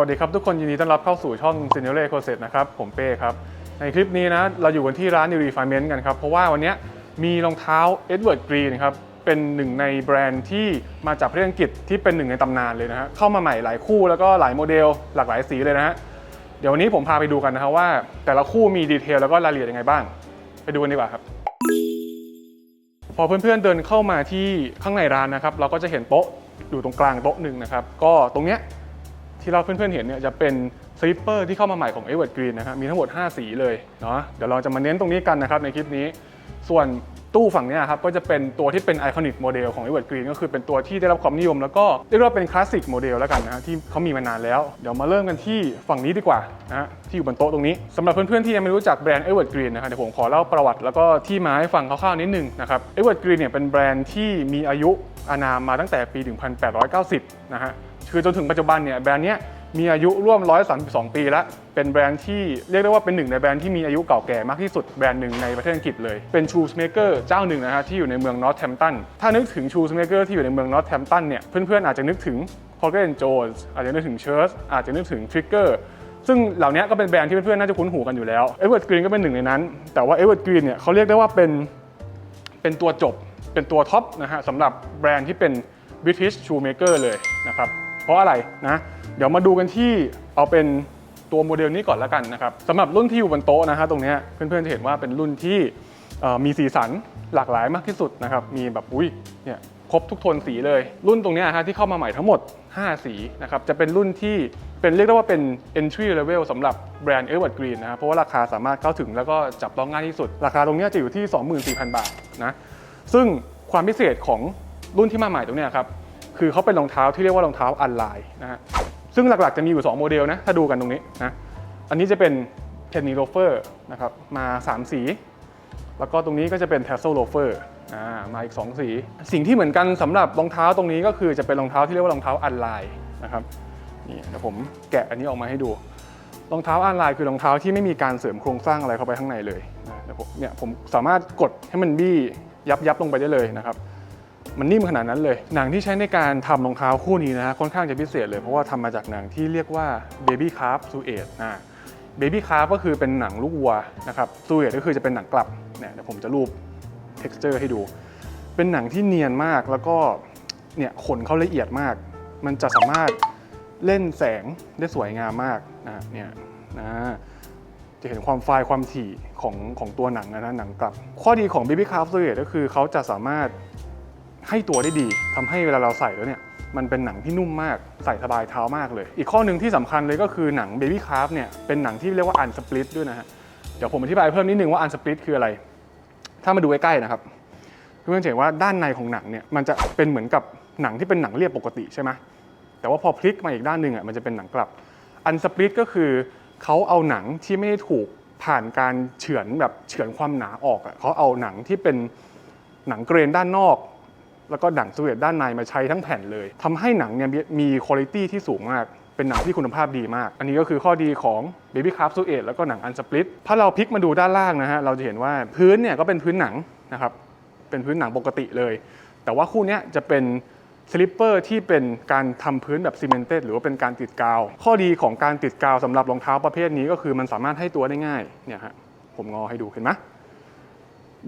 สวัสดีครับ ทุกคนยินดีต้อนรับเข้าสู่ช่อง s e n i o r e c o s e t นะครับ ผมเป้ครับ ในคลิปนี้นะ เราอยู่กันที่ร้าน New Refinement กันครับ เพราะว่าวันนี้มีรองเท้า Edward Green ครับ เป็นหนึ่งในแบรนด์ที่มาจากประเทศอังกฤษที่เป็นหนึ่งในตำนานเลยนะฮะเข้ามาใหม่หลายคู่แล้วก็หลายโมเดลหลากหลายสีเลยนะฮะเดี๋ยววันนี้ผมพาไปดูกันนะครับว่า แต่ละคู่มีดีเทลแล้วก็รายละเอียดยังไงบ้าง ไปดูกันดีกว่าครับพอเพื่อนๆเดินเข้ามาที่ข้างในร้านนะครับ เราก็จะเห็นโต๊ะอยู่ตรงกลางโต๊ะหนึ่งนะครับ ก็ตรงเนี้ย ที่เราเพื่อนๆเห็นเนี่ยจะเป็นสลิปเปอร์ที่เข้ามาใหม่ของ e v e r d Green นะครับมีทั้งหมด 5 สีเลยเนาะเดี๋ยวเราจะมาเน้นตรงนี้กันนะครับในคลิปนี้ ส่วน ตู้ฝั่งนี้ครับก็จะเป็นตัวที่เป็นไอคอนิกโมเดลของ e v e r d Green ก็คือเป็นตัวที่ได้รับความนิยม แล้วก็เรียกว่าเป็นคลาสสิกโมเดลแล้วกันนะฮะที่เขามีมานานแล้ว เดี๋ยวมาเริ่มกันที่ฝั่งนี้ดีกว่านะฮะที่อยู่บนโต๊ะตรงนี้สำหรับเพื่อนๆที่ยังไม่รู้จักแบรนด์ e v e r d Green นะครับเดี๋ยวผมขอเล่าประวัติแล้วก็ที่มาให้ฟังคร่าวๆนิดนึงนะครับ e v e r d Green เนี่ยเป็นแบรนด์ที่มีอายุอานามมาตั้งแต่ปี 1890 นะฮะคือจนถึงปัจจุบันเนี่ยแบรนด์เนี้ย มีอายุร่วม 132 ปีแล้ว เป็นแบรนด์ที่เรียกได้ว่าเป็นหนึ่งในแบรนด์ที่มีอายุเก่าแก่มากที่สุดแบรนด์หนึ่งในประเทศอังกฤษเลย เป็นชูสเมเกอร์เจ้าหนึ่งนะฮะที่อยู่ในเมืองนอตแ a ม p ตัน ถ้านึกถึงชูสเมเกอร์ที่อยู่ในเมืองนอตแ a ม p ตันเนี่ย เพื่อนๆอาจจะนึกถึง p o c k e t Jones อาจจะนึกถึง Church อาจจะนึกถึง Trigger ซึ่งเหล่านี้ก็เป็นแบรนด์ที่เพื่อนๆน่าจะคุ้นหูกันอยู่แล้ว Edward Green ก็เป็นหนึ่งในนั้น แต่ว่า Edward Green เนี่ยเขาเรียกได้ว่าเป็นเป็นตัวจบเป็นตัวท็อปนะฮะสำหรับแบรนด์ที่เป็น British Shoemaker เลยนะครับเพราะอะไรนะ เดี๋ยวมาดูกันที่เอาเป็นตัวโมเดลนี้ก่อนแล้วกันนะครับสำหรับรุ่นที่อยู่บนโต๊ะนะฮะตรงนี้เพื่อนๆจะเห็นว่าเป็นรุ่นที่มีสีสันหลากหลายมากที่สุดนะครับมีแบบอุ้ยเนี่ยครบทุกโทนสีเลย รุ่นตรงนี้ฮะที่เข้ามาใหม่ทั้งหมด 5 สีนะครับจะเป็นรุ่นที่เป็นเรียกได้ว่าเป็น entry level สำหรับแบรนด์ Edward Green นะครับเพราะว่าราคาสามารถเข้าถึงแล้วก็จับต้องง่ายที่สุด ราคาตรงนี้จะอยู่ที่ 24,000 บาทนะซึ่งความพิเศษของรุ่นที่มาใหม่ตรงนี้ครับคือเขาเป็นรองเท้าที่เรียกว่ารองเท้าอันไลน์นะฮะ ซึ่งหลักๆจะมีอยู่ 2 โมเดลนะ ถ้าดูกันตรงนี้นะ อันนี้จะเป็นเพนนีโลเฟอร์นะครับ มา 3 สี แล้วก็ตรงนี้ก็จะเป็นเทสโซโลเฟอร์มาอีก 2 สี สิ่งที่เหมือนกันสำหรับรองเท้าตรงนี้ก็คือจะเป็นรองเท้าที่เรียกว่ารองเท้าอันไลน์นะครับ นี่เดี๋ยวผมแกะอันนี้ออกมาให้ดู รองเท้าอันไลน์คือรองเท้าที่ไม่มีการเสริมโครงสร้างอะไรเข้าไปข้างในเลยนะเดี๋ยวผมเนี่ยผมสามารถกดให้มันบี้ยับยับลงไปได้เลยนะครับ มันนิ่มขนาดนั้นเลย หนังที่ใช้ในการทำรองเท้าคู่นี้นะฮะค่อนข้างจะพิเศษเลยเพราะว่าทำมาจากหนังที่เรียกว่า Baby Calf Suede นะ Baby Calf ก็คือเป็นหนังลูกวัวนะครับ Suede ก็คือจะเป็นหนังกลับเนี่ยเดี๋ยวผมจะรูป texture ให้ดู เป็นหนังที่เนียนมากแล้วก็เนี่ยขนเขาละเอียดมาก มันจะสามารถเล่นแสงได้สวยงามมากนะเนี่ยนะจะเห็นความไฟล์ความถี่ของของตัวหนังนะนะหนังกลับ ข้อดีของ Baby Calf Suede ก็คือเขาจะสามารถ ให้ตัวได้ดีทำให้เวลาเราใส่แล้วเนี่ยมันเป็นหนังที่นุ่มมากใส่สบายเท้ามากเลย อีกข้อหนึ่งที่สำคัญเลยก็คือหนัง Baby Calf เนี่ยเป็นหนังที่เรียกว่า unsplit ด้วยนะฮะเดี๋ยวผมอธิบายเพิ่มนิดนึงว่า unsplit คืออะไร ถ้ามาดูใกล้ๆนะครับเพื่อนๆจะเห็นว่าด้านในของหนังเนี่ยมันจะเป็นเหมือนกับหนังที่เป็นหนังเรียบปกติใช่ไหมแต่ว่าพอพลิกมาอีกด้านหนึ่งอะมันจะเป็นหนังกลับอันสปลิตก็คือเขาเอาหนังที่ไม่ได้ถูกผ่านการเฉือนแบบเฉือนความหนาออกอะเขาเอาหนังที่เป็นหนังเกรนด้านนอก แล้วก็หนังสเวตด้านในมาใช้ทั้งแผ่นเลยทำให้หนังเนี่ยมีคุณภาพที่สูงมาก เป็นหนังที่คุณภาพดีมาก อันนี้ก็คือข้อดีของ Baby Calf s u e แล้วก็หนังอันสปลิตถ้าเราพลิกมาดูด้านล่างนะฮะเราจะเห็นว่าพื้นเนี่ยก็เป็นพื้นหนังนะครับเป็นพื้นหนังปกติเลย แต่ว่าคู่นี้จะเป็นสลิปเปอร์ที่เป็นการทำพื้นแบบซีเมนเต็ดหรือว่าเป็นการติดกาว ข้อดีของการติดกาวสำหรับรองเท้าประเภทนี้ก็คือมันสามารถให้ตัวได้ง่ายเนี่ยฮะผมงอให้ดูเห็นไหม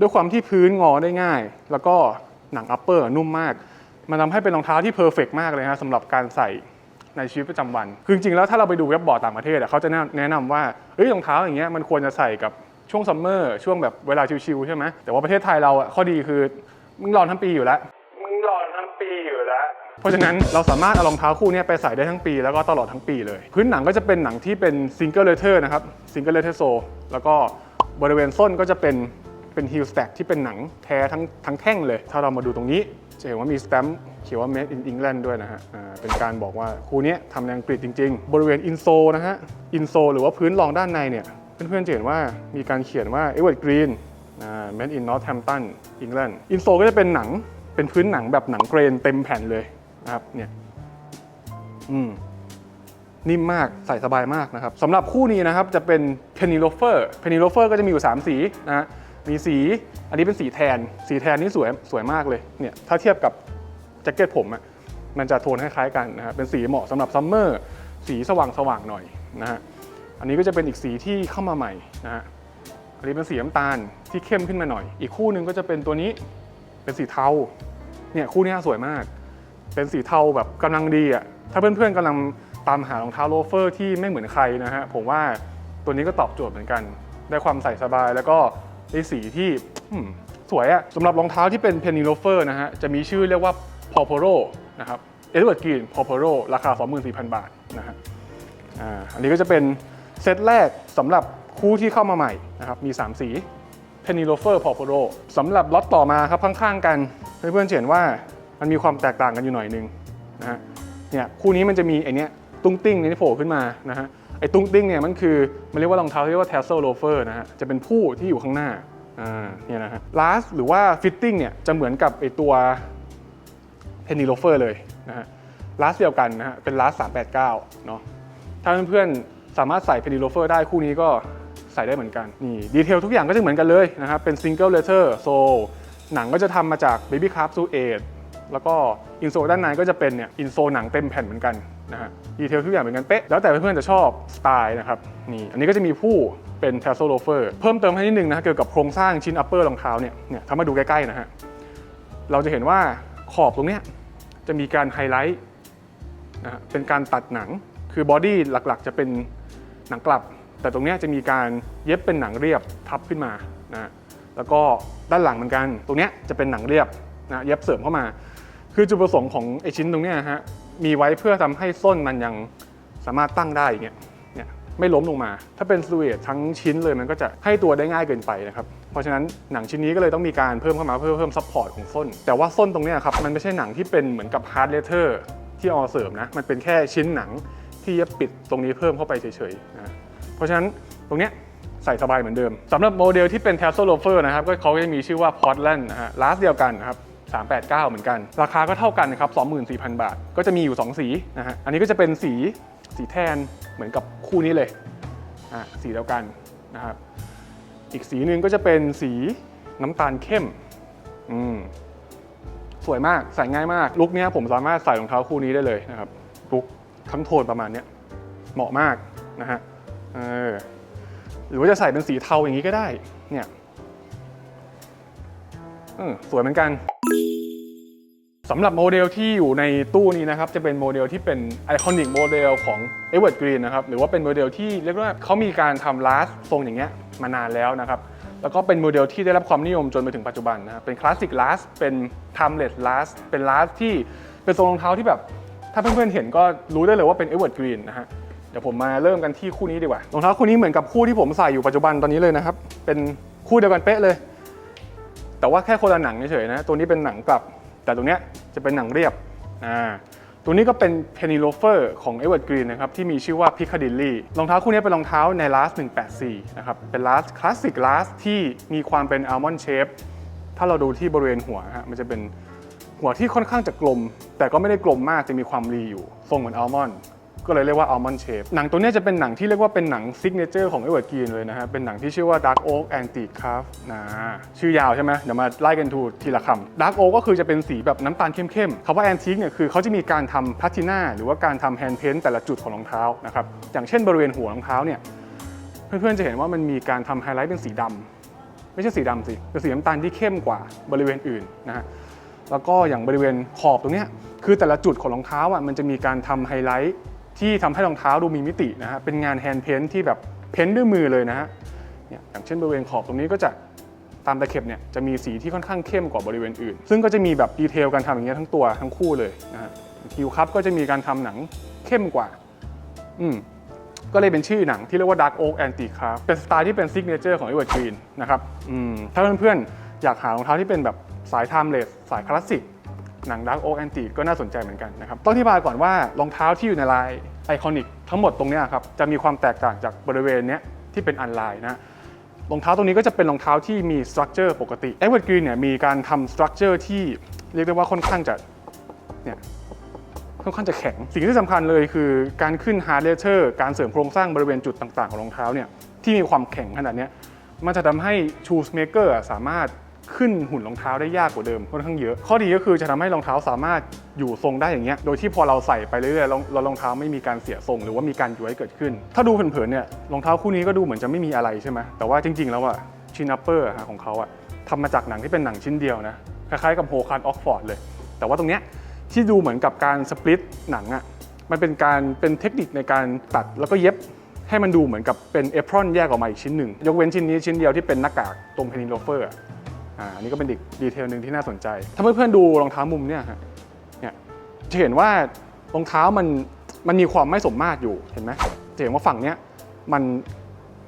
ด้วยความที่พื้นงอได้ง่าย แล้วก็ หนังอัปเปอร์นุ่มมาก มันทำให้เป็นรองเท้าที่เพอร์เฟกมากเลยฮะสำหรับการใส่ในชีวิตประจำวัน คือจริงๆแล้วถ้าเราไปดูเว็บบอร์ดต่างประเทศอะเขาจะแนะนำว่าเอ้ยรองเท้าอย่างเงี้ยมันควรจะใส่กับช่วงซัมเมอร์ช่วงแบบเวลาชิวๆใช่ไหมแต่ว่าประเทศไทยเราอะข้อดีคือมึงร้อนทั้งปีอยู่แล้วมึงร้อนทั้งปีอยู่แล้วเพราะฉะนั้นเราสามารถเอารองเท้าคู่เนี้ยไปใส่ได้ทั้งปีแล้วก็ตลอดทั้งปีเลย พื้นหนังก็จะเป็นหนังที่เป็นซิงเกิลเลเทอร์นะครับซิงเกิลเลเทอร์โซแล้วก็บริเวณส้นก็จะเป็น เป็นฮิลสแต็กที่เป็นหนังแท้ทั้งทั้งแท่งเลย ถ้าเรามาดูตรงนี้ จะเห็นว่ามีสแตมป์เขียนว่า made in England ด้วยนะฮะเป็นการบอกว่าคู่นี้ทำในอังกฤษจริง ๆ บริเวณอินโซนะฮะอินโซหรือว่าพื้นรองด้านในเนี่ยเพื่อนๆจะเห็นว่ามีการเขียนว่า Edward Green made in Northampton England อินโซก็จะเป็นหนังเป็นพื้นหนังแบบหนังเกรนเต็มแผ่นเลยนะครับเนี่ยอืมนิ่มมากใส่สบายมากนะครับสำหรับคู่นี้นะครับจะเป็น penny loafer penny loafer ก็จะมีอยู่ 3 สีนะฮะ มีสี อันนี้เป็นสีแทน สีแทนนี่สวยสวยมากเลย เนี่ยถ้าเทียบกับแจ็คเก็ตผมอะมันจะโทนคล้ายๆกันนะครับเป็นสีเหมาะสำหรับซัมเมอร์สีสว่างๆหน่อยนะฮะอันนี้ก็จะเป็นอีกสีที่เข้ามาใหม่นะฮะอันนี้เป็นสีน้ำตาลที่เข้มขึ้นมาหน่อย อีกคู่หนึ่งก็จะเป็นตัวนี้เป็นสีเทาเนี่ยคู่นี้สวยมาก เป็นสีเทาแบบกำลังดีอะถ้าเพื่อนๆกำลังตามหารองเท้าโลเฟอร์ที่ไม่เหมือนใครนะฮะผมว่าตัวนี้ก็ตอบโจทย์เหมือนกัน ได้ความใส่สบายแล้วก็ ได้สีที่สวยอะสำหรับรองเท้าที่เป็นเพนนีโลเฟอร์นะฮะ จะมีชื่อเรียกว่า p o p o r o นะครับเอ็ดเวิร์ดกรีน p o p o r o ราคา 24,000 บาทนะฮะอันนี้ก็จะเป็นเซตแรกสำหรับคู่ที่เข้ามาใหม่นะครับ มี 3 สี p e n n y l o f e r p o p o r o สำหรับล็อตต่อมาครับข้างๆกัน เพื่อนๆจะเห็นว่ามันมีความแตกต่างกันอยู่หน่อยนึงนะฮะเนี่ยคู่นี้มันจะมีไอเนี้ยตุ้งติ้งนี่โผล่ขึ้นมานะฮะ ไอ้ตุ้งติ้งเนี่ยมันคือมันเรียกว่ารองเท้าที่เรียกว่า tassel loafer นะฮะจะเป็นผู้ที่อยู่ข้างหน้าอ่าเนี่ยนะฮะ last หรือว่า fitting เนี่ยจะเหมือนกับไอ้ตัว penny loafer เลยนะฮะ last เดียวกันนะฮะเป็น last 389เนาะถ้าเพื่อนๆสามารถใส่ penny loafer ได้คู่นี้ก็ใส่ได้เหมือนกันนี่ดีเทลทุกอย่างก็จะเหมือนกันเลยนะครับเป็น single leather sole หนังก็จะทำมาจาก baby calf suede แล้วก็อินโซด้านในก็จะเป็นเนี่ยอินโซหนังเต็มแผ่นเหมือนกัน นะฮะดีเทลทุกอย่างเหมือนกันเป๊ะแล้วแต่เพื่อนๆจะชอบสไตล์นะครับนี่อันนี้ก็จะมีผู้เป็น tassel loafer เพิ่มเติมให้นิดนึงนะฮะเกี่ยวกับโครงสร้างชิ้น upper รองเท้าเนี่ยเนี่ยถ้ามาดูใกล้ๆนะฮะเราจะเห็นว่าขอบตรงเนี้ยจะมีการไฮไลท์นะฮะเป็นการตัดหนังคือบอดี้หลักๆ จะเป็นหนังกลับ แต่ตรงเนี้ยจะมีการเย็บเป็นหนังเรียบทับขึ้นมานะฮะแล้วก็ด้านหลังเหมือนกัน ตรงเนี้ยจะเป็นหนังเรียบนะเย็บเสริมเข้ามา คือจุดประสงค์ของไอชิ้นตรงเนี้ยฮะ มีไว้เพื่อทำให้ส้นมันยังสามารถตั้งได้อย่างเงี้ยเนี่ยไม่ล้มลงมา ถ้าเป็นสลูเอตทั้งชิ้นเลยมันก็จะให้ตัวได้ง่ายเกินไปนะครับเพราะฉะนั้นหนังชิ้นนี้ก็เลยต้องมีการเพิ่มเข้ามาเพื่อเพิ่มซัพพอร์ตของส้น แต่ว่าส้นตรงเนี้ยครับมันไม่ใช่หนังที่เป็นเหมือนกับฮาร์ดเลเทอร์ที่เอาเสริมนะมันเป็นแค่ชิ้นหนังที่จะปิดตรงนี้เพิ่มเข้าไปเฉยๆนะเพราะฉะนั้นตรงเนี้ยใส่สบายเหมือนเดิมสำหรับโมเดลที่เป็น Tassel Loafer นะครับก็เขาจะมีชื่อว่า Portland นะฮะลาสเดียวกันนะครับ 389 เหมือนกัน ราคาก็เท่ากันนะครับ24,000 บาท ก็จะมีอยู่ 2 สีนะฮะ อันนี้ก็จะเป็นสีสีแทนเหมือนกับคู่นี้เลย อะสีเดียวกันนะครับ อีกสีหนึ่งก็จะเป็นสีน้ำตาลเข้ม อืม สวยมาก ใส่ง่ายมาก ลุคเนี้ยผมสามารถใส่รองเท้าคู่นี้ได้เลยนะครับ ลุคทั้งโทนประมาณเนี้ยเหมาะมากนะฮะ เออ หรือว่าจะใส่เป็นสีเทาอย่างนี้ก็ได้ เนี่ยเออสวยเหมือนกัน สำหรับโมเดลที่อยู่ในตู้นี้นะครับจะเป็นโมเดลที่เป็นไอคอนิกโมเดลของ e v e r Green นนะครับหรือว่าเป็นโมเดลที่เรียกว่าเขามีการทำลาสทรงอย่างเงี้ยมานานแล้วนะครับแล้วก็เป็นโมเดลที่ได้รับความนิยมจนมาถึงปัจจุบันนะครับเป็นคลาสสิกลาสเป็น timeless last เป็นลาสที่เป็นทรงรองเท้าที่แบบ ถ้าเพื่อนๆเห็นก็รู้ได้เลยว่าเป็น e v e r Green นะฮะเดี๋ยวผมมาเริ่มกันที่คู่นี้ดีกว่ารองเท้าคู่นี้เหมือนกับคู่ที่ผมใส่อยู่ปัจจุบันตอนนี้เลยนะครับเป็นคู่เดียวกันเป๊ะเลย แต่ว่าแค่คนละหนังเฉยๆนะตัวนี้เป็นหนังกลับ แต่ตรงเนี้ย จะเป็นหนังเรียบอ่าตัวนี้ก็เป็น Penny Loafer ของ e v e r Green นะครับที่มีชื่อว่า Piccadilly รองเท้าคู่นี้เป็นรองเท้าใน Last 184 นะครับ เป็น Last Classic Last ที่มีความเป็น Almond Shape ถ้าเราดูที่บริเวณหัวฮะมันจะเป็นหัวที่ค่อนข้างจะกลม แต่ก็ไม่ได้กลมมากจะมีความรีอยู่ ทรงเหมือนอัลมอนด์ ก็เลยเรียกว่า almond shape หนังตัวนี้จะเป็นหนังที่เรียกว่าเป็นหนังซิกเนเจอร์ของ e v e r g r e e n เลยนะฮะ เป็นหนังที่ชื่อว่า dark oak antique calf นะชื่อยาวใช่ไหมเดี๋ยวมาไล่กันทูทีละคำ dark oak ก็คือจะเป็นสีแบบน้ำตาลเข้มๆคำว่า antique เนี่ยคือเขาจะมีการทำ patina หรือว่าการทำ hand paint แต่ละจุดของรองเท้านะครับ อย่างเช่นบริเวณหัวรองเท้าเนี่ยเพื่อนๆจะเห็นว่ามันมีการทำไฮไลท์เป็นสีดำไม่ใช่สีดำสิเป็นสีน้ำตาลที่เข้มกว่าบริเวณอื่นนะฮะแล้วก็อย่างบริเวณขอบตรงนี้คือแต่ละจุดของรองเท้าอะมันจะมีการทำไฮไลท์ ที่ทำให้รองเท้าดูมีมิตินะฮะเป็นงานแฮนด์เพนท์ที่แบบเพ้นท์ด้วยมือเลยนะฮะเนี่ยอย่างเช่นบริเวณขอบตรงนี้ก็จะตามตะเข็บเนี่ยจะมีสีที่ค่อนข้างเข้มกว่าบริเวณอื่น ซึ่งก็จะมีแบบดีเทลการทำอย่างเงี้ยทั้งตัวทั้งคู่เลยนะฮะคิวคัพก็จะมีการทำหนังเข้มกว่า อืมก็เลยเป็นชื่อหนังที่เรียกว่า Dark Oak Anti-Craft เป็นสไตล์ที่เป็นซิกเนเจอร์ของ Evergreen นะครับอืมถ้าเพื่อนๆ อยากหารองเท้าที่เป็นแบบสาย timeless สายคลาสสิก หนัง Dark Oak Antique ก็น่าสนใจเหมือนกันนะครับต้องอธิบายก่อนว่ารองเท้าที่อยู่ในลายไอคอนิกทั้งหมดตรงนี้ครับจะมีความแตกต่างจากบริเวณนี้ที่เป็นอันไลน์นะรองเท้าตรงนี้ก็จะเป็นรองเท้าที่มีสตรัคเจอร์ปกติ Evergreen เนี่ยมีการทำสตรัคเจอร์ที่เรียกได้ว่าค่อนข้างจะเนี่ยค่อนข้างจะแข็ง สิ่งที่สำคัญเลยคือการขึ้นฮาร์ดเลเ e อร์การเสริมโครงสร้างบริเวณจุดต่างๆ ของรองเท้าเนี่ยที่มีความแข็งขนาดนี้มันจะทำให้ชูสเมเกอร์สามารถ ขึ้นหุ่นรองเท้าได้ยากกว่าเดิมค่อนข้างเยอะ ข้อดีก็คือจะทำให้รองเท้าสามารถอยู่ทรงได้อย่างเงี้ยโดยที่พอเราใส่ไปเรื่อยๆรองรองเท้าไม่มีการเสียทรง หรือว่ามีการย้วยเกิดขึ้น ถ้าดูเผินๆเนี่ยรองเท้าคู่นี้ก็ดูเหมือนจะไม่มีอะไรใช่ไหมแต่ว่าจริง ๆ แล้วอะชินัปเปอร์ของเขาอะทำมาจากหนังที่เป็นหนังชิ้นเดียวนะคล้ายๆกับโฮคันออกฟอร์ดเลย แต่ว่าตรงเนี้ยที่ดูเหมือนกับการสปลิตหนังอะมันเป็นการเป็นเทคนิคในการตัดแล้วก็เย็บให้มันดูเหมือนกับเป็นเอพรอนแยกออกมาอีกชิ้นหนึ่ง ยกเว้นชิ้นนี้ชิ้นเดียวที่เป็นหน้ากากตรงเพนิโลเฟอร์ อันนี้ก็เป็นอีกดีเทลหนึ่งที่น่าสนใจ ถ้าเพื่อนๆดูรองเท้ามุมเนี่ยฮะเนี่ยจะเห็นว่ารองเท้ามันมันมีความไม่สมมาตรอยู่เห็นไหมจะเห็นว่าฝั่งเนี้ยมัน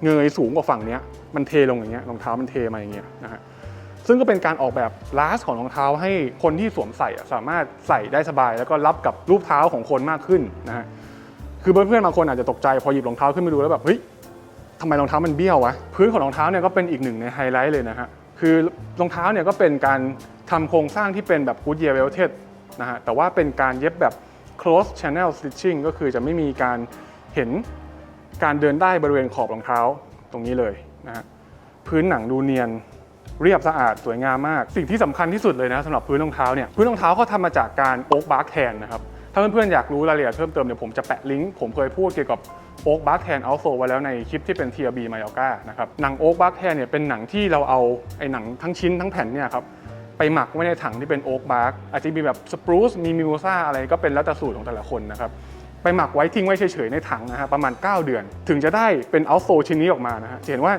เงยสูงกว่าฝั่งเนี้ยมันเทลงอย่างเงี้ยรองเท้ามันเทมาอย่างเงี้ยนะฮะซึ่งก็เป็นการออกแบบลาสของรองเท้าให้คนที่สวมใส่สามารถใส่ได้สบาย แล้วก็รับกับรูปเท้าของคนมากขึ้นนะฮะคือเพื่อนๆบางคนอาจจะตกใจพอหยิบรองเท้าขึ้นมาดูแล้วแบบเฮ้ยทำไมรองเท้ามันเบี้ยววะพื้นของรองเท้าเนี่ยก็เป็นอีกหนึ่งในไฮไลท์เลยนะฮะ คือรองเท้าเนี่ยก็เป็นการทำโครงสร้างที่เป็นแบบ Goodyear Velvet นะฮะแต่ว่าเป็นการเย็บแบบ close channel stitching ก็คือจะไม่มีการเห็นการเดินได้บริเวณขอบรองเท้าตรงนี้เลยนะฮะพื้นหนังดูเนียนเรียบสะอาดสวยงามมาก สิ่งที่สำคัญที่สุดเลยนะสำหรับพื้นรองเท้าเนี่ยพื้นรองเท้าเขาทำมาจากการโอ๊กบาร์กแทนนะครับถ้าเพื่อนๆอยากรู้รายละเอียดเพิ่มเติมเดี๋ยวผมจะแปะลิงก์ผมเคยพูดเกี่ยวกับ โอ๊กบาร์กแทนเอาโซไว้แล้วในคลิปที่เป็น TRB m a y o g a นะครับหนังโอ๊กบาร์กแทนเนี่ยเป็นหนังที่เราเอาไอ้หนังทั้งชิ้นทั้งแผ่นเนี่ยครับไปหมักไว้ในถังที่เป็นโอ๊กบาร์กอาจจะมีแบบสปรูซมีมิวซ่าอะไรก็เป็นแล้วแต่สูตรของแต่ละคนนะครับไปหมักไว้ทิ้งไว้เฉยๆในถังนะฮะประมาณ 9 เดือน ถึงจะได้เป็นเอาโซชิ้นนี้ออกมานะฮะจะเห็นว่า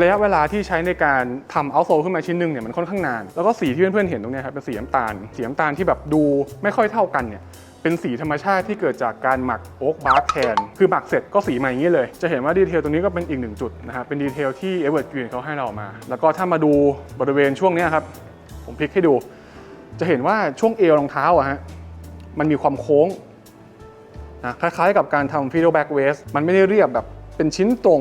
ระยะเวลาที่ใช้ในการทำเอาโซขึ้นมาชิ้นหนึ่งเนี่ยมันค่อนข้างนาน แล้วก็สีที่เพื่อนๆเห็นตรงเนี้ยครับเป็นสีน้ำตาลสีน้ำตาลที่แบบดูไม่ค่อยเท่ากันเนี่ย เป็นสีธรรมชาติที่เกิดจากการหมักโอ๊กบาร์กแทนคือหมักเสร็จก็สีมาอย่างนี้เลย จะเห็นว่าดีเทลตรงนี้ก็เป็นอีกหนึ่งจุดนะฮะเป็นดีเทลที่เอเวอร์ตกรีนเขาให้เรามา แล้วก็ถ้ามาดูบริเวณช่วงนี้ครับผมพลิกให้ดู จะเห็นว่าช่วงเอวรองเท้าอะฮะมันมีความโค้งนะคล้ายๆ กับการทำ feedback back waist มันไม่ได้เรียบแบบเป็นชิ้นตรง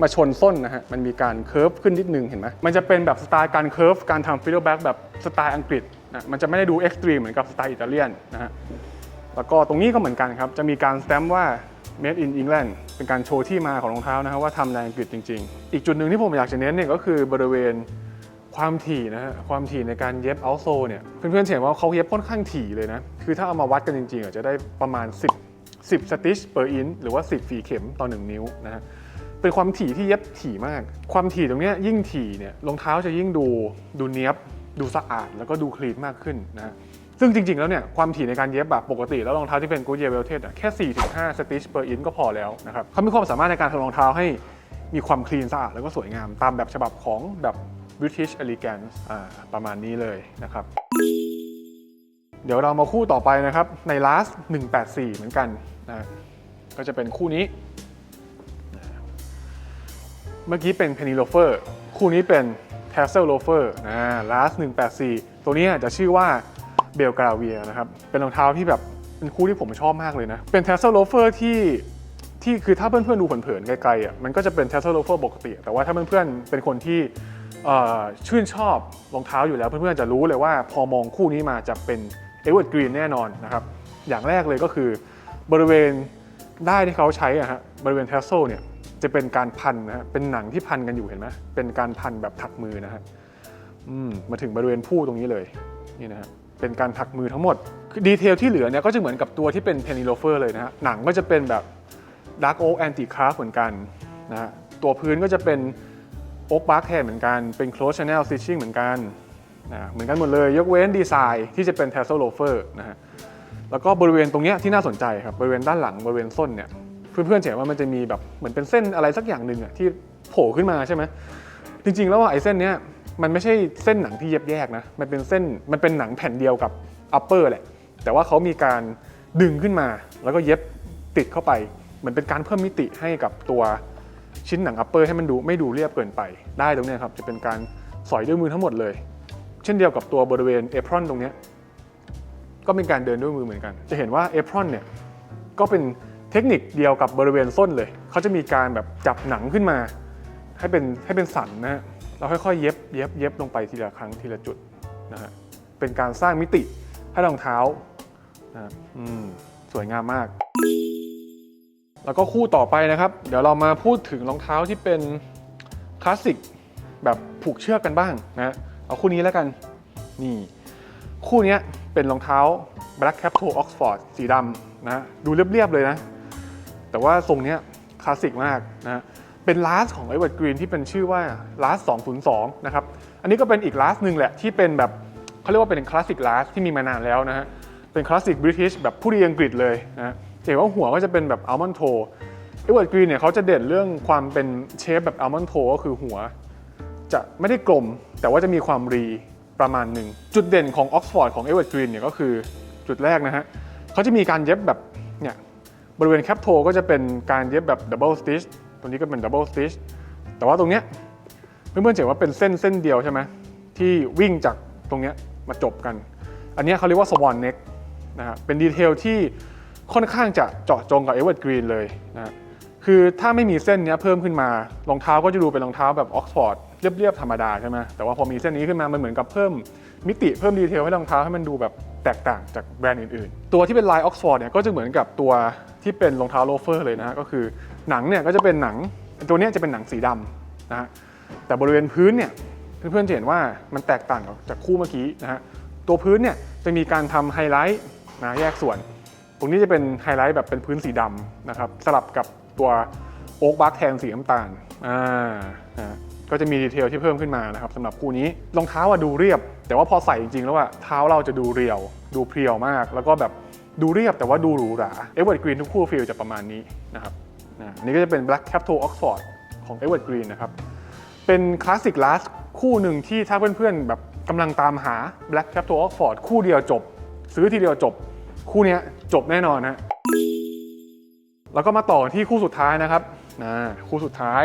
มาชนส้นนะฮะ มันมีการเคิร์ฟขึ้นนิดนึงเห็นไหมมันจะเป็นแบบสไตล์การเคิร์ฟการทำ feedback back แบบสไตล์อังกฤษนะ มันจะไม่ได้ดูเอ็กซ์ตรีมเหมือนกับสไตล์อิตาเลียนนะฮะ แล้วก็ตรงนี้ก็เหมือนกันครับ จะมีการสแตมป์ว่า made in England เป็นการโชว์ที่มาของรองเท้านะครับว่าทำในอังกฤษจริง ๆ อีกจุดหนึ่งที่ผมอยากจะเน้นเนี่ยก็คือบริเวณความถี่นะฮะความถี่ในการเย็บเอาโซเนี่ยเพื่อนๆเห็นว่าเขาเย็บค่อนข้างถี่เลยนะ คือถ้าเอามาวัดกันจริงๆอะจะได้ประมาณ 10 10 stitch per inch หรือว่า 10 ฝีเข็มต่อ 1 นิ้วนะฮะเป็นความถี่ที่เย็บถี่มาก ความถี่ตรงนี้ยิ่งถี่เนี่ยรองเท้าจะยิ่งดูดูเนี้ยบ ดูสะอาดแล้วก็ดูคลีนมากขึ้นนะะ ซึ่งจริง ๆ แล้วเนี่ยความถี่ในการเย็บแบบปกติแล้วรองเท้าที่เป็น Goodyear Velvet อะแค่ 4-5 stitch per inch ก็พอแล้วนะครับเขามีความสามารถในการทำรองเท้าให้มีความคลีนสะอาดแล้วก็สวยงามตามแบบฉบับของแบบ British Elegance อ่าประมาณนี้เลยนะครับเดี๋ยวเรามาคู่ต่อไปนะครับใน last 184 เหมือนกันนะก็จะเป็นคู่นี้ เมื่อกี้เป็น Penny Loafer คู่นี้เป็น Tassel Loafer นะ last 184 ตัวนี้จะชื่อว่า b e l g r a v i e r นะครับ เป็นรองเท้าที่แบบเป็นคู่ที่ผมชอบมากเลยนะ เป็น Tassel Loafer ที่ที่คือถ้าเพื่อนๆดูเผินๆไกลๆอะมันก็จะเป็น Tassel Loafer ปกติ แต่ว่าถ้าเพื่อนๆเป็นคนที่ชื่นชอบรองเท้าอยู่แล้ว เพื่อนๆจะรู้เลยว่าพอมองคู่นี้มาจะเป็น Evergreen แน่นอนนะครับ อย่างแรกเลยก็คือบริเวณได้ที่เขาใช้อะฮะบริเวณ Tassel เนี่ยจะเป็นการพันนะฮะเป็นหนังที่พันกันอยู่เห็นไหมเป็นการพันแบบถักมือนะฮะอืมมาถึงบริเวณผู้ตรงนี้เลยนี่นะฮะ เป็นการถักมือทั้งหมดดีเทลที่เหลือเนี่ยก็จะเหมือนกับตัวที่เป็น Penny Loafer เลยนะฮะหนังก็จะเป็นแบบ Dark Oak Antique Craft เหมือนกันนะฮะตัวพื้นก็จะเป็น Oak Bark แทนเหมือนกันเป็น Close Channel Stitching เหมือนกันนะเหมือนกันหมดเลย ยกเว้นดีไซน์ที่จะเป็น Tassel Loafer นะฮะแล้วก็บริเวณตรงเนี้ยที่น่าสนใจครับบริเวณด้านหลังบริเวณส้นเนี่ยเพื่อนๆเห็นว่ามันจะมีแบบเหมือนเป็นเส้นอะไรสักอย่างหนึ่งอะที่โผล่ขึ้นมาใช่ไหมจริงๆ แล้วว่าไอ้เส้นเนี้ย มันไม่ใช่เส้นหนังที่เย็บแยกนะ มันเป็นเส้น มันเป็นหนังแผ่นเดียวกับ upper แหละ แต่ว่าเขามีการดึงขึ้นมา แล้วก็เย็บติดเข้าไป เหมือนเป็นการเพิ่มมิติให้กับตัวชิ้นหนัง upper ให้มันดูไม่ดูเรียบเกินไป ได้ตรงนี้ครับ จะเป็นการสอยด้วยมือทั้งหมดเลย เช่นเดียวกับตัวบริเวณเอพรอนตรงนี้ ก็เป็นการเดินด้วยมือเหมือนกัน จะเห็นว่าเอพรอนเนี่ย ก็เป็นเทคนิคเดียวกับบริเวณส้นเลย เขาจะมีการแบบจับหนังขึ้นมา ให้เป็นให้เป็นสันนะฮะ เราค่อยๆเย็บเย็บเย็บลงไปทีละครั้งทีละจุดนะฮะเป็นการสร้างมิติให้รองเท้านะฮะอืมสวยงามมาก แล้วก็คู่ต่อไปนะครับ เดี๋ยวเรามาพูดถึงรองเท้าที่เป็นคลาสสิกแบบผูกเชือกกันบ้างนะเอาคู่นี้แล้วกันนี่คู่นี้เป็นรองเท้า Black Cap Toe Oxford สีดำนะดูเรียบๆเลยนะ แต่ว่าทรงนี้คลาสสิกมากนะ เป็นลาสของ Edward Green ที่เป็นชื่อว่าลาส202 นะครับ อันนี้ก็เป็นอีกลาสหนึ่งแหละที่เป็นแบบเขาเรียกว่าเป็นคลาสสิกลาสที่มีมานานแล้วนะฮะ เป็นคลาสสิกบริทิชแบบผู้ดีอังกฤษเลยนะจะเห็นว่าหัวก็จะเป็นแบบอัลมอนด์โทเอเวิร์ดกรีนเนี่ยเขาจะเด่นเรื่องความเป็นเชฟแบบอัลมอนด์โทก็คือหัว จะไม่ได้กลมแต่ว่าจะมีความรีประมาณหนึ่ง จุดเด่นของออกซฟอร์ดของเอเวิร์กรีนเนี่ยก็คือจุดแรกนะฮะเขาจะมีการเย็บแบบเนี่ยบริเวณแคปโทก็จะเป็นการเย็บแบบดับเบิลสติช ตรงนี้ก็เป็นดับเบิลสติชแต่ว่าตรงเนี้ยเพื่อนๆเห็นว่าเป็นเส้นเส้นเดียวใช่ไหมที่วิ่งจากตรงเนี้ยมาจบกัน อันเนี้ยเขาเรียกว่าสวอนเน็กนะฮะเป็นดีเทลที่ค่อนข้างจะเจาะจงกับเอเวิร์กรีนเลยนะคือถ้าไม่มีเส้นเนี้ยเพิ่มขึ้นมารองเท้าก็จะดูเป็นรองเท้าแบบออกซฟอร์ดเรียบๆธรรมดาใช่ไหมแต่ว่าพอมีเส้นนี้ขึ้นมามันเหมือนกับเพิ่มมิติเพิ่มดีเทลให้รองเท้าให้มันดูแบบแตกต่างจากแบรนด์อื่นๆ ตัวที่เป็นลายออกซฟอร์ดเนี่ยก็จะเหมือนกับตัวที่เป็นรองเท้าโลเฟอร์เลยนะฮะก็คือ หนังเนี่ยก็จะเป็นหนังตัวนี้จะเป็นหนังสีดำนะฮะแต่บริเวณพื้นเนี่ยเพื่อนๆจะเห็นว่ามันแตกต่างจากคู่เมื่อกี้นะฮะตัวพื้นเนี่ยจะมีการทำไฮไลท์นะแยกส่วน ตรงนี้จะเป็นไฮไลท์แบบเป็นพื้นสีดำนะครับสลับกับตัวโอ๊กบาร์แทนสีน้ำตาลอ่านะก็จะมีดีเทลที่เพิ่มขึ้นมานะครับสำหรับคู่นี้รองเท้าอะดูเรียบ แต่ว่าพอใส่จริงๆแล้วอะเท้าเราจะดูเรียว ดูเพรียวมาก แล้วก็แบบดูเรียบแต่ว่าดูหรูหราเอเวอร์กรีนทุกคู่ฟีลจะประมาณนี้นะครับ นะอันนี้ก็จะเป็น Black Cap Toe Oxford ของ e v e r g r e e n นะครับ เป็นคลาสสิกลาสคู่หนึ่งที่ถ้าเพื่อนๆแบบกำลังตามหา Black Cap Toe Oxford คู่เดียวจบ ซื้อทีเดียวจบ คู่นี้จบแน่นอนนะแล้วก็มาต่อที่คู่สุดท้ายนะครับนะคู่สุดท้าย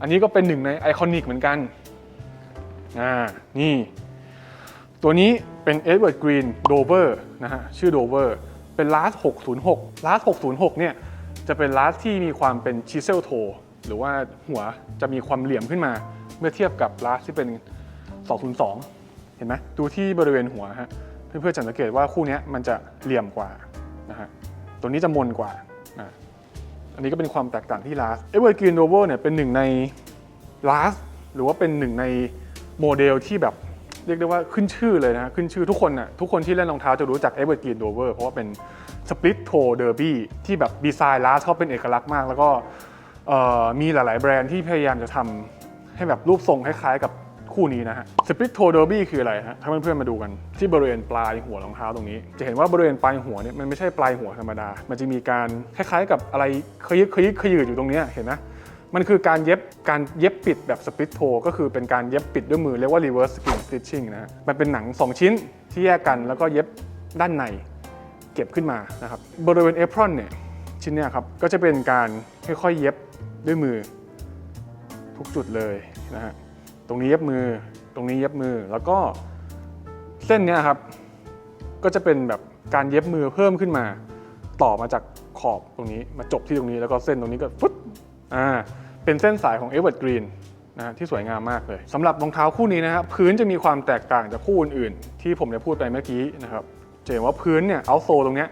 อันนี้ก็เป็นหนึ่งในไอคอนิกเหมือนกันอ่านี่ ตัวนี้เป็น Edward Green Dover นะฮะชื่อ Dover เป็นลาส606ลาส606เนี่ย จะเป็นลาสที่มีความเป็น chisel toe หรือว่าหัวจะมีความเหลี่ยมขึ้นมา เมื่อเทียบกับลาสที่เป็น 202 เห็นไหมดูที่บริเวณหัวฮะเพื่อนๆจะสังเกตว่าคู่นี้มันจะเหลี่ยมกว่านะฮะตัวนี้จะมนกว่านะอันนี้ก็เป็นความแตกต่างที่ลาส Edward Green Dover เนี่ยเป็นหนึ่งในลาสหรือว่าเป็นหนึ่งในโมเดลที่แบบเรียกได้ว่าขึ้นชื่อเลยนะขึ้นชื่อทุกคนน่ะทุกคนที่เล่นรองเท้าจะรู้จักเอเวอร์กรีนโดเวอร์เพราะว่าเป็น สป i ิ t โทเดอร์บี้ที่แบบดีไซน์ลาสเขาเป็นเอกลักษณ์มาก แล้วก็มีหลาย ๆ แบรนด์ที่พยายามจะทำให้แบบรูปทรงคล้าย ๆ กับคู่นี้นะฮะสป i ิ t โทเดอร์บี้คืออะไรฮะถ้าเพื่อนๆมาดูกัน ที่บริเวณปลายหัวรองเท้าตรงนี้ จะเห็นว่าบริเวณปลายหัวเนี่ยมันไม่ใช่ปลายหัวธรรมดา มันจะมีการคล้าย ๆ กับอะไรขยิกขยิกขยืดอยู่ตรงเนี้ยเห็นไหมมันคือการเย็บการเย็บปิดแบบสป i ิ t โทก็คือเป็นการเย็บปิดด้วยมือเรียกว่า reverse skin stitching นะฮะมันเป็นหนัง 2 ชิ้นที่แยกกันแล้วก็เย็บด้านใน เก็บขึ้นมานะครับบริเวณเอพรอนเนี่ยชิ้นเนี้ยครับก็จะเป็นการค่อยๆเย็บด้วยมือทุกจุดเลยนะฮะตรงนี้เย็บมือตรงนี้เย็บมือแล้วก็เส้นเนี้ยครับก็จะเป็นแบบการเย็บมือเพิ่มขึ้นมา ต่อมาจากขอบตรงนี้มาจบที่ตรงนี้แล้วก็เส้นตรงนี้ก็ฟึ๊ดอ่าเป็นเส้นสายของ e v e r g r e e n นะฮะที่สวยงามมากเลยสำหรับรองเท้าคู่นี้นะครับพื้นจะมีความแตกต่างจากคู่อื่นๆ ที่ผมได้พูดไปเมื่อกี้นะครับ จะเห็นว่าพื้นเนี่ยเอาโซตรงเนี้ย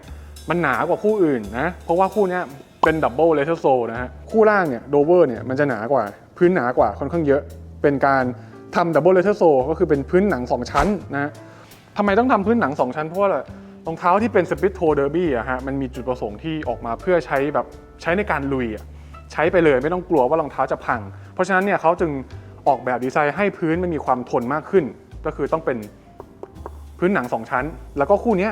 มันหนากว่าคู่อื่นนะเพราะว่าคู่เนี้ยเป็นดับเบิลเลเทอร์โซนะฮะคู่ล่างเนี่ยโดเวอร์เนี่ยมันจะหนากว่าพื้นหนากว่าค่อนข้างเยอะ เป็นการทำดับเบิลเลเทอร์โซก็คือเป็นพื้นหนังสองชั้นนะฮะทำไมต้องทำพื้นหนัง 2 ชั้นเพราะว่ารองเท้าที่เป็นสปิ t โทเดอร์บี้อะฮะมันมีจุดประสงค์ที่ออกมาเพื่อใช้แบบใช้ในการลุยอะใช้ไปเลยไม่ต้องกลัวว่ารองเท้าจะพัง เพราะฉะนั้นเนี่ยเขาจึงออกแบบดีไซน์ให้พื้นมันมีความทนมากขึ้น ก็คือต้องเป็น พื้นหนัง 2 ชั้น แล้วก็คู่นี้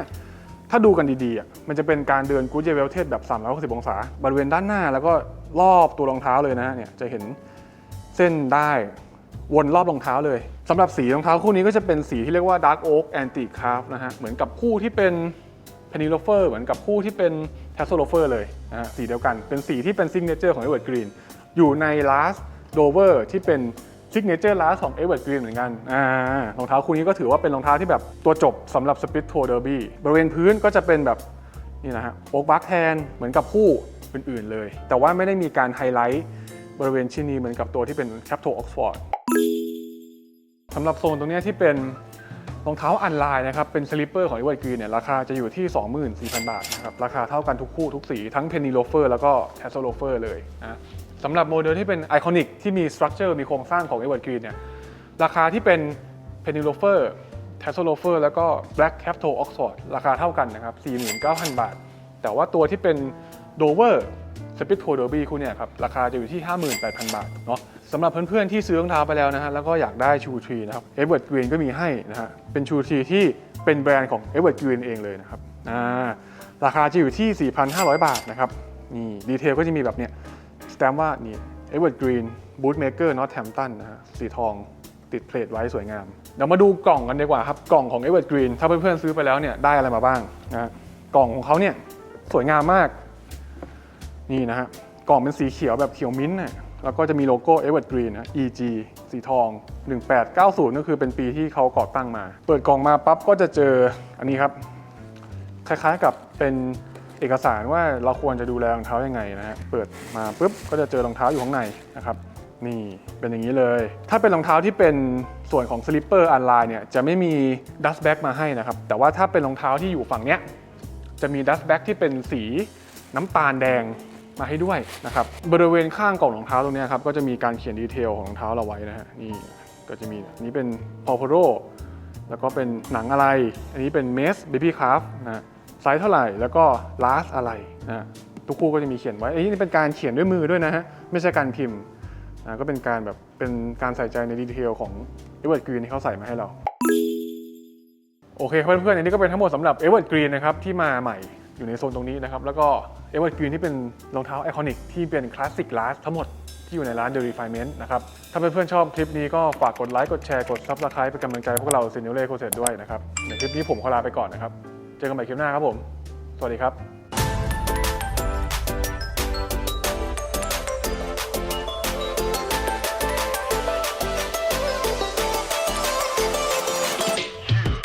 ถ้าดูกันดีๆอะมันจะเป็นการเดินกูเจเวลเทสแบบ 360 องศา บริเวณด้านหน้าแล้วก็รอบตัวรองเท้าเลยนะเนี่ยจะเห็นเส้นได้วนรอบรองเท้าเลยสำหรับสีรองเท้าคู่นี้ก็จะเป็นสีที่เรียกว่า Dark Oak Antique Craft นะฮะเหมือนกับคู่ที่เป็น Penny Loafer เหมือนกับคู่ที่เป็น Tassel Loafer เลยนะฮะสีเดียวกัน เป็นสีที่เป็น Signature ของ Edward Green อยู่ใน Last Dover ที่เป็น Signature Last ของ Edward Green เหมือนกันอ่ารองเท้าคู่นี้ก็ถือว่าเป็นรองเท้าที่แบบตัวจบสำหรับ Split Toe Derby บริเวณพื้นก็จะเป็นแบบนี่นะฮะโอ๊กบาร์แทนเหมือนกับคู่อื่นๆเลย แต่ว่าไม่ได้มีการไฮไลท์บริเวณชิ้นนี้เหมือนกับตัวที่เป็น Cap Toe Oxford สำหรับโซนตรงนี้ที่เป็นรองเท้าอันไลน์นะครับ เป็นสลิปเปอร์ของ e v e r g r e e n เนี่ยราคาจะอยู่ที่ 24,000 บาทนะครับ ราคาเท่ากันทุกคู่ทุกสี ทั้ง Penny Loafer แล้วก็ Tassel Loafer เลยนะ สำหรับโมเดลที่เป็นไอคอนิกที่มีสตรัคเจอร์มีโครงสร้างของ e v e r g r e e n เนี่ยราคาที่เป็น Penny Loafer t a s s e l Loafer แล้วก็ Black Cap Toe Oxford ราคาเท่ากันนะครับ 49,000 บาท แต่ว่าตัวที่เป็น Dover Speed Toe Derby คู่เนี่ยครับราคาจะอยู่ที่ 58,000 บาทเนาะสำหรับเพื่อนๆที่ซื้อรองเท้าไปแล้วนะฮะแล้วก็อยากได้ชูทรีนะครับ Everett Green ก็มีให้นะฮะเป็นชูทรีที่เป็นแบรนด์ของ Everett Green เองเลยนะครับอ่าราคาจะอยู่ที่ 4,500 บาทนะครับนี่ดีเทลก็จะมีแบบเนี้ย แตมป์ว่านี่ Everett Green Bootmaker Northampton นะฮะสีทองติดเพลทไว้สวยงาม เดี๋ยวมาดูกล่องกันดีกว่าครับ กล่องของ Everett Green ถ้าเพื่อนๆซื้อไปแล้วเนี่ยได้อะไรมาบ้างนะฮะกล่องของเขาเนี่ยสวยงามมาก นี่นะฮะกล่องเป็นสีเขียวแบบเขียวมิ้นท์น่ะแล้วก็จะมีโลโก้ e v e r Green นะ EG สีทอง 1890ก็คือเป็นปีที่เขาก่อตั้งมา เปิดกล่องมาปั๊บก็จะเจออันนี้ครับ คล้ายๆกับเป็น เอกสารว่าเราควรจะดูแลรองเท้ายังไงนะฮะเปิดมาปุ๊บก็จะเจอรองเท้าอยู่ข้างในนะครับนี่เป็นอย่างนี้เลย ถ้าเป็นรองเท้าที่เป็นส่วนของสลิปเปอร์ออนไลน์เนี่ยจะไม่มีดัสแบ็กมาให้นะครับ แต่ว่าถ้าเป็นรองเท้าที่อยู่ฝั่งเนี้ยจะมีดัสแบ็กที่เป็นสีน้ำตาลแดงมาให้ด้วยนะครับ บริเวณข้างกล่องรองเท้าตรงนี้ครับก็จะมีการเขียนดีเทลของรองเท้าเราไว้นะฮะนี่ก็จะมีนี้เป็นพอ p โ r o แล้วก็เป็นหนังอะไร อันนี้เป็นเมสเบบี้คาฟนะ ไซส์เท่าไหร่แล้วก็ลาสอะไรนะทุกคู่ก็จะมีเขียนไว้ไอันนี้เป็นการเขียนด้วยมือด้วยนะฮะไม่ใช่การพิมพ์นะก็เป็นการแบบเป็นการใส่ใจในดีเทลของเอเวอร์กรีนที่เขาใส่มาให้เรา โอเคเพื่อนๆอันนี้ก็เป็นทั้งหมดสำหรับ Everett Green นะครับที่มาใหม่อยู่ในโซนตรงนี้นะครับ แล้วก็ Everett Green ที่เป็นรองเท้าไอคอนิกที่เป็นคลาสสิกลาสทั้งหมดที่อยู่ในร้าน The Refinement นะครับ ถ้าเพื่อนๆชอบคลิปนี้ก็ฝากกดไลค์ กดแชร์ กด Subscribe เป็นกำลังใจพวกเราซิน n เล่โคเซตด้วยนะครับ ในคลิปนี้ผมขอลาไปก่อนนะครับ เจอกันใหม่คลิปหน้าครับผม สวัสดีครับ